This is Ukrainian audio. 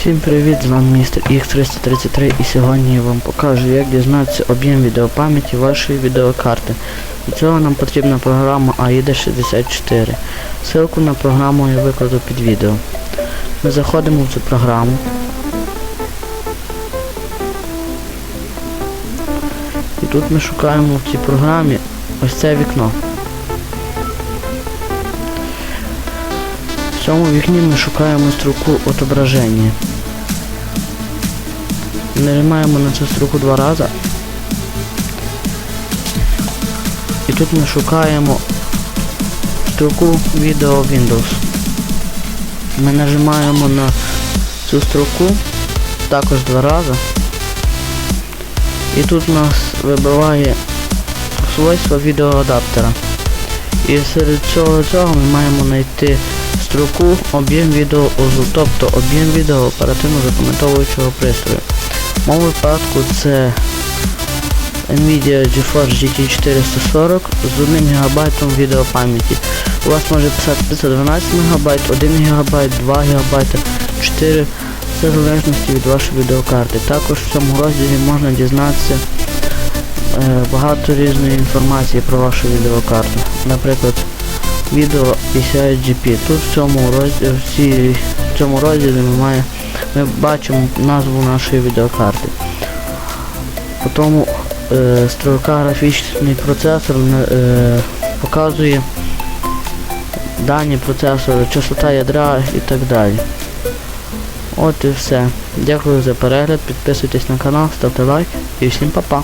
Всім привіт, з вами містер X333 і сьогодні я вам покажу, як дізнатися об'єм відеопам'яті вашої відеокарти. Для цього нам потрібна програма AIDA64. Ссылку на програму я викладу під відео. Ми заходимо в цю програму. І тут ми шукаємо в цій програмі ось це вікно. В цьому вікні ми шукаємо строку отображення. Нажимаємо на цю строку два рази. І тут ми шукаємо строку відео Windows. Ми нажимаємо на цю строку також два рази. І тут нас вибиває свойства відеоадаптера. І серед цього цього ми маємо знайти строку об'єм відео тобто об'єм відео оперативно запам'ятовуючого пристрою. В моєму випадку це Nvidia GeForce GT 440 з 1 ГБ відеопам'яті. У вас може писати 512 МБ, 1 ГБ, 2 ГБ, 4 все в залежності від вашої відеокарти. Також в цьому розділі можна дізнатися е, багато різної інформації про вашу відеокарту. Наприклад, відео PCI GP. Тут в цьому розділі, в, цій, в цьому розділі ми, має, ми бачимо назву нашої відеокарти. Потім е, строка графічний процесор е, показує дані процесору, частота ядра і так далі. От і все. Дякую за перегляд, підписуйтесь на канал, ставте лайк і всім па-па.